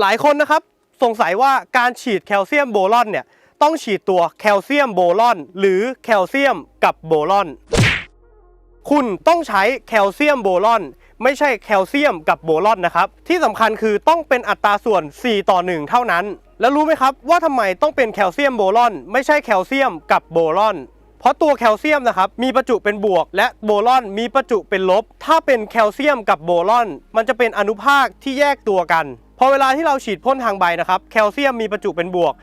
หลายคนนะครับสงสัยว่าการฉีดแคลเซียมโบรอนเนี่ยต้องฉีดตัวแคลเซียมโบรอน หรือแคลเซียมกับโบรอน คุณต้องใช้แคลเซียมโบรอน ไม่ใช่แคลเซียมกับโบรอนนะครับ ที่สำคัญคือต้องเป็นอัตราส่วน 4 ต่อ 1 เท่านั้น แล้วรู้ไหมครับว่าทำไมต้องเป็นแคลเซียมโบรอน ไม่ใช่แคลเซียมกับโบรอนเพราะตัวแคลเซียมนะครับมีประจุเป็นบวก และโบรอนมีประจุเป็นลบ ถ้าเป็นแคลเซียมกับโบรอน มันจะเป็นอนุภาคที่แยกตัวกัน พอเวลาที่เราฉีดพ่นทางใบนะครับแคลเซียมมีประจุเป็นบวก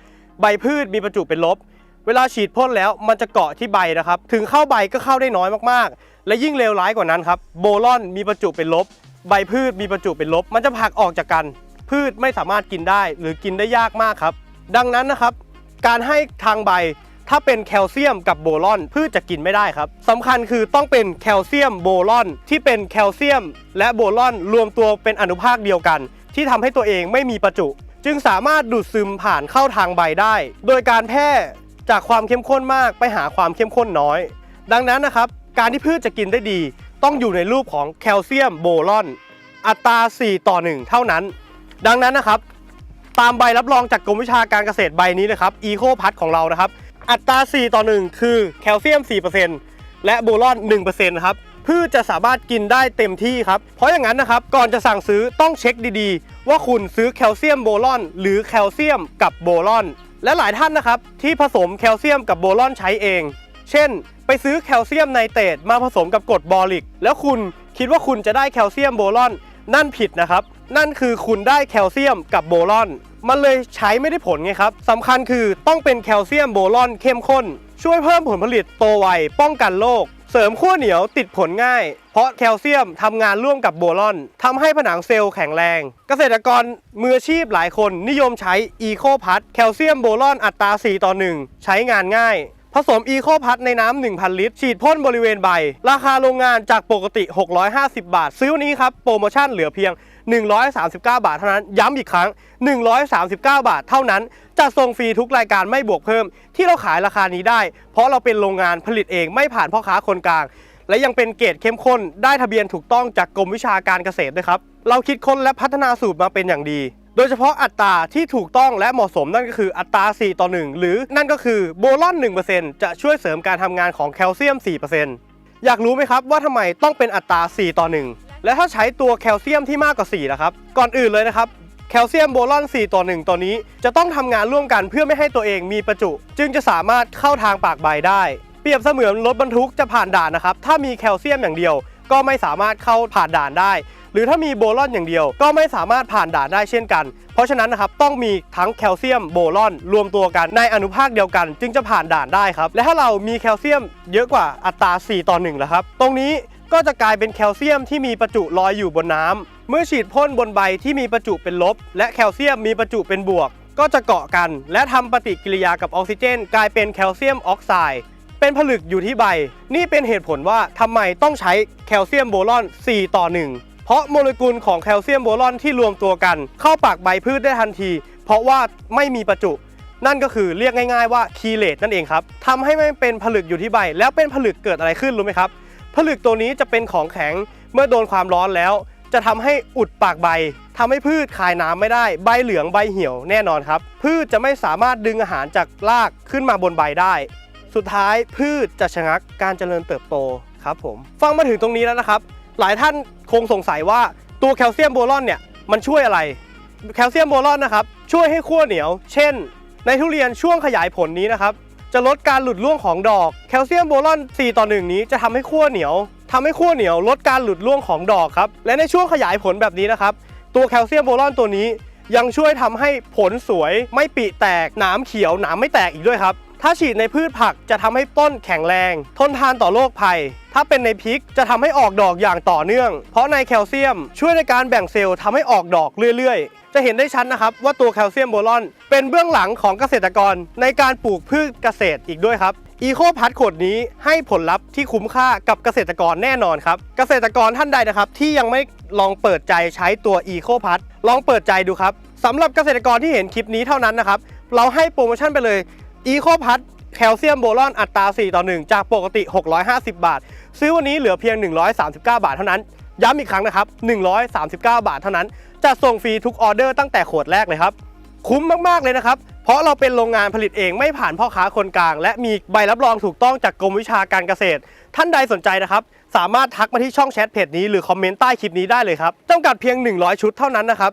ใบพืชมีประจุเป็นลบ เวลาฉีดพ่นแล้วมันจะเกาะที่ใบนะครับ ถึงเข้าใบก็เข้าได้น้อยมากๆ และยิ่งเลวร้ายกว่านั้นครับโบรอนมีประจุเป็นลบ ใบพืชมีประจุเป็นลบ มันจะผักออกจากกัน พืชไม่สามารถกินได้หรือกินได้ยากมากครับ ดังนั้นนะครับ การให้ทางใบถ้าเป็นแคลเซียมกับโบรอนพืชจะกินไม่ได้ครับสำคัญคือต้องเป็นแคลเซียมโบรอนที่เป็นแคลเซียม และโบรอนรวมตัวเป็นอนุภาคเดียวกัน ที่ทำให้ตัวเองไม่มีประจุ จึงสามารถดูดซึมผ่านเข้าทางใบได้ โดยการแพร่จากความเข้มข้นมากไปหาความเข้มข้นน้อย ดังนั้นนะครับ การที่พืชจะกินได้ดี ต้องอยู่ในรูปของแคลเซียมโบรอน อัตรา 4 ต่อ 1 เท่านั้น ดังนั้นนะครับ ตามใบรับรองจากกรมวิชาการเกษตรใบนี้นะครับอีโคพัทของเรานะครับ อัตรา 4 ต่อ 1 คือแคลเซียม 4%และโบรอน 1%นะครับ พืชจะสามารถกินได้เต็มที่ครับ เพราะอย่างนั้นนะครับ ก่อนจะสั่งซื้อต้องเช็คดีๆ ว่าคุณซื้อแคลเซียมโบรอน หรือแคลเซียมกับโบรอน และหลายท่านนะครับที่ผสมแคลเซียมกับโบรอนใช้เอง เช่น ไปซื้อแคลเซียมไนเตรตมาผสมกับกรดบอริก แล้วคุณคิดว่าคุณจะได้แคลเซียมโบรอน นั่นผิดนะครับ นั่นคือคุณได้แคลเซียมกับโบรอน มันเลยใช้ไม่ได้ผลไงครับสำคัญคือต้องเป็นแคลเซียมโบรอนเข้มข้น ช่วยเพิ่มผลผลิตโตไวป้องกันโรค ริมขั้วเหนียวติดผลง่าย เพราะแคลเซียมทำงานร่วมกับโบรอนทำให้ผนังเซลล์แข็งแรง เกษตรกรมืออาชีพหลายคนนิยมใช้อีโคพัทแคลเซียมโบรอนอัตรา 4 ต่อ 1 ใช้งานง่าย ผสมอีโคพัทในน้ำ 1,000 ลิตร ฉีดพ่นบริเวณใบ ราคาโรงงานจากปกติ 650 บาท ซื้อวันนี้ครับ โปรโมชั่นเหลือเพียง 139 บาทเท่านั้น ย้ำอีกครั้ง 139 บาทเท่านั้น จะส่งฟรีทุกรายการไม่บวกเพิ่ม ที่เราขายราคานี้ได้ เพราะเราเป็นโรงงานผลิตเองไม่ผ่านพ่อค้าคนกลาง และยังเป็นเกรดเข้มข้น ได้ทะเบียนถูกต้องจากกรมวิชาการเกษตรด้วยครับ เราคิดค้นและพัฒนาสูตรมาเป็นอย่างดีโดยเฉพาะอัตราที่ถูกต้องและเหมาะสมนั่นก็คืออัตรา 4 ต่อ 1 หรือนั่นก็คือโบรอน 1%จะช่วยเสริมการทำงานของแคลเซียม 4%อยากรู้ไหมครับว่าทำไมต้องเป็นอัตรา 4 ต่อ 1 และถ้าใช้ตัวแคลเซียมที่มากกว่า4นะครับ ก่อนอื่นเลยนะครับแคลเซียมโบรอน 4 ต่อ 1 ตัวนี้ จะต้องทำงานร่วมกันเพื่อไม่ให้ตัวเองมีประจุ จึงจะสามารถเข้าทางปากใบได้ เปรียบเสมือนรถบรรทุกจะผ่านด่านนะครับ ถ้ามีแคลเซียมอย่างเดียว ก็ไม่สามารถเข้าผ่านด่านได้ หรือถ้ามีโบรอนอย่างเดียว ก็ไม่สามารถผ่านด่านได้เช่นกัน เพราะฉะนั้นนะครับต้องมีทั้งแคลเซียมโบรอนรวมตัวกันในอนุภาคเดียวกัน จึงจะผ่านด่านได้ครับและถ้าเรามีแคลเซียมเยอะกว่าอัตรา 4 ต่อ1แล้วครับตรงนี้ ก็จะกลายเป็นแคลเซียมที่มีประจุลอยอยู่บนน้ำเมื่อฉีดพ่นบนใบที่มีประจุเป็นลบ และแคลเซียมมีประจุเป็นบวก ก็จะเกาะกัน และทำปฏิกิริยากับออกซิเจน กลายเป็นแคลเซียมออกไซด์เป็นผลึกอยู่ที่ใบ นี่เป็นเหตุผลว่าทำไมต้องใช้แคลเซียมโบรอน 4 ต่อ 1 เพราะโมเลกุลของแคลเซียมโบรอนที่รวมตัวกัน เข้าปากใบพืชได้ทันที เพราะว่าไม่มีประจุนั่นก็คือเรียกง่ายๆว่าคีเลตนั่นเองครับทำให้ไม่เป็นผลึกอยู่ที่ใบ แล้วเป็นผลึกเกิดอะไรขึ้นรู้ไหมครับ ผลึกตัวนี้จะเป็นของแข็งเมื่อโดนความร้อนแล้ว จะทำให้อุดปากใบทำให้พืชคายน้ำไม่ได้ ใบเหลืองใบเหี่ยวแน่นอนครับ พืชจะไม่สามารถดึงอาหารจากรากขึ้นมาบนใบได้ สุดท้ายพืชจะชะงักการเจริญเติบโตครับผมฟังมาถึงตรงนี้แล้วนะครับ หลายท่านคงสงสัยว่าตัวแคลเซียมโบรอนเนี่ยมันช่วยอะไร แคลเซียมโบรอนนะครับช่วยให้ขั้วเหนียว เช่น ในทุเรียนช่วงขยายผลนี้นะครับ จะลดการหลุดร่วงของดอกแคลเซียมโบรอน 4 ต่อ 1 นี้จะทำให้ขั้วเหนียวทำให้ขั้วเหนียวลดการหลุดร่วงของดอกครับและในช่วงขยายผลแบบนี้นะครับตัวแคลเซียมโบรอนตัวนี้ยังช่วยทำให้ผลสวยไม่ปีแตกหนามเขียวหนามไม่แตกอีกด้วยครับ ถ้าฉีดในพืชผักจะทำให้ต้นแข็งแรง ทนทานต่อโรคภัย ถ้าเป็นในพริกจะทำให้ออกดอกอย่างต่อเนื่อง เพราะในแคลเซียมช่วยในการแบ่งเซลล์ทำให้ออกดอกเรื่อยๆ จะเห็นได้ชัดนะครับว่าตัวแคลเซียมโบรอน เป็นเบื้องหลังของเกษตรกรในการปลูกพืชเกษตรอีกด้วยครับอีโคพัทขวดนี้ให้ผลลัพธ์ที่คุ้มค่ากับเกษตรกรแน่นอนครับ เกษตรกรท่านใดนะครับ ที่ยังไม่ลองเปิดใจใช้ตัวอีโคพัทลองเปิดใจดูครับสำหรับเกษตรกรที่เห็นคลิปนี้เท่านั้นนะครับ เราให้โปรโมชั่นไปเลย อีโคพัทแคลเซียมโบรอนอัตรา 4 ต่อ 1 จากปกติ 650 บาท ซื้อวันนี้เหลือเพียง 139 บาทเท่านั้น ย้ำอีกครั้งนะครับ 139 บาทเท่านั้น จะส่งฟรีทุกออเดอร์ตั้งแต่ขวดแรกเลยครับ คุ้มมาก ๆ เลยนะครับ เพราะเราเป็นโรงงานผลิตเองไม่ผ่านพ่อค้าคนกลาง และมีใบรับรองถูกต้องจากกรมวิชาการเกษตร ท่านใดสนใจนะครับ สามารถทักมาที่ช่องแชทเพจนี้หรือคอมเมนต์ใต้คลิปนี้ได้เลยครับจำกัดเพียง 100 ชุดเท่านั้นนะครับ